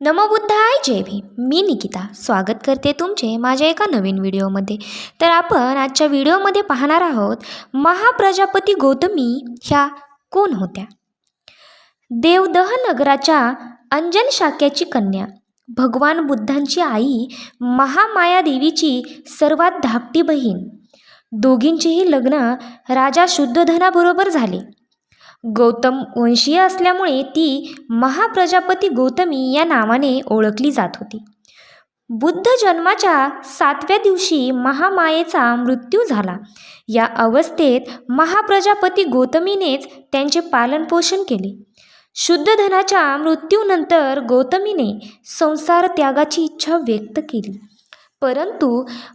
नमोबुद्धाय जय भीम. मी निकिता. स्वागत करते तुमचे माझ्या एका नवीन व्हिडिओमध्ये. तर आपण आजच्या व्हिडिओमध्ये पाहणार आहोत महाप्रजापती गौतमी ह्या कोण होत्या? देवदह नगराच्या अंजन शाक्याची कन्या. भगवान बुद्धांची आई महामाया देवीची सर्वात धाकटी बहीण. दोघींचेही लग्न राजा शुद्धधनाबरोबर झाले. गौतम वंशीय असल्यामुळे ती महाप्रजापती गौतमी या नावाने ओळखली जात होती. बुद्ध जन्माच्या सातव्या दिवशी महामायेचा मृत्यू झाला. या अवस्थेत महाप्रजापती गौतमीनेच त्यांचे पालनपोषण केले. शुद्धधनाच्या मृत्यूनंतर गौतमीने संसार त्यागाची इच्छा व्यक्त केली. परंतु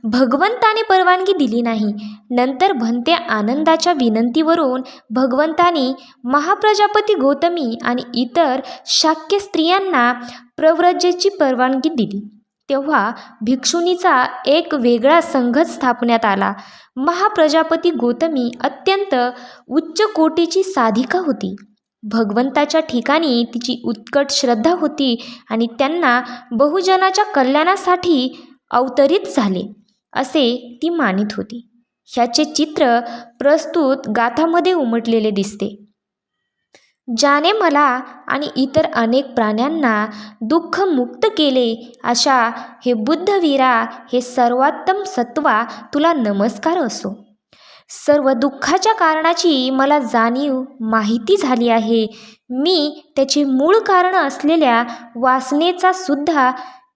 भगवंताने परवानगी दिली नाही. नंतर भंते आनंदाच्या विनंतीवरून भगवंतानी महाप्रजापती गौतमी आणि इतर शाक्य स्त्रियांना प्रव्रजेची परवानगी दिली. तेव्हा भिक्षुणीचा एक वेगळा संघच स्थापण्यात आला. महाप्रजापती गौतमी अत्यंत उच्च कोटीची साधिका होती. भगवंताच्या ठिकाणी तिची उत्कट श्रद्धा होती आणि त्यांना बहुजनाच्या कल्याणासाठी अवतरित झाले असे ती मानित होती. ह्याचे चित्र प्रस्तुत गाथामध्ये उमटलेले दिसते. ज्याने मला आणि इतर अनेक प्राण्यांना दुःख मुक्त केले अशा हे बुद्धवीरा हे सर्वोत्तम सत्वा तुला नमस्कार असो. सर्व दुःखाच्या कारणाची मला जाणीव माहिती झाली आहे. मी त्याचे मूळ कारण असलेल्या वासनेचा सुद्धा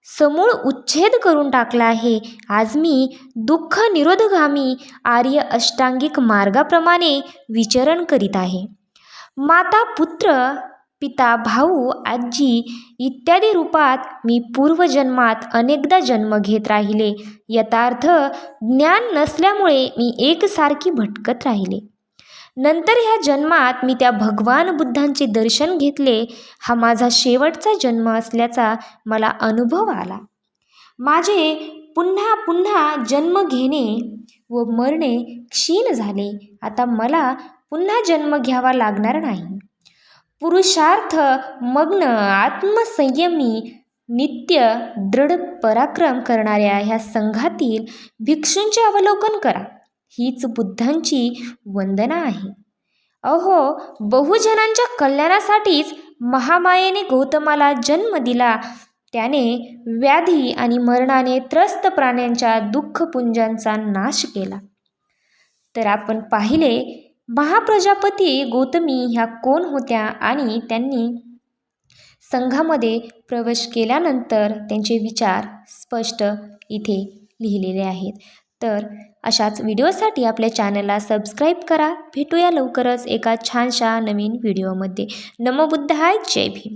समूळ उच्छेद करून टाकला आहे. आज मी दुःख निरोधगामी आर्य अष्टांगिक मार्गाप्रमाणे विचरण करीत आहे. माता पुत्र पिता भाऊ आजी इत्यादी रूपात मी पूर्वजन्मात अनेकदा जन्म घेत राहिले. यथार्थ ज्ञान नसल्यामुळे मी एकसारखी भटकत राहिले. नंतर ह्या जन्मात मी त्या भगवान बुद्धांचे दर्शन घेतले. हा माझा शेवटचा जन्म असल्याचा मला अनुभव आला. माझे पुन्हा पुन्हा जन्म घेणे व मरणे क्षीण झाले. आता मला पुन्हा जन्म घ्यावा लागणार नाही. पुरुषार्थ मग्न आत्मसंयमी नित्य दृढ पराक्रम करणाऱ्या ह्या संघातील भिक्षूंचे अवलोकन करा. हीच बुद्धांची वंदना आहे. अहो बहुजनांच्या कल्याणासाठीच महामायेने गौतमाला जन्म दिला. त्याने व्याधी आणि मरणाने त्रस्त प्राण्यांच्या दुःखपुंजांचा नाश केला. तर आपण पाहिले महाप्रजापती गौतमी ह्या कोण होत्या आणि त्यांनी संघामध्ये प्रवेश केल्यानंतर त्यांचे विचार स्पष्ट इथे लिहिलेले आहेत. तर अशाच व्हिडिओसाठी आपल्या चॅनलला सबस्क्राईब करा. भेटूया लवकरच एका छानशा नवीन व्हिडिओमध्ये. नमो बुद्धाय. जय भीम.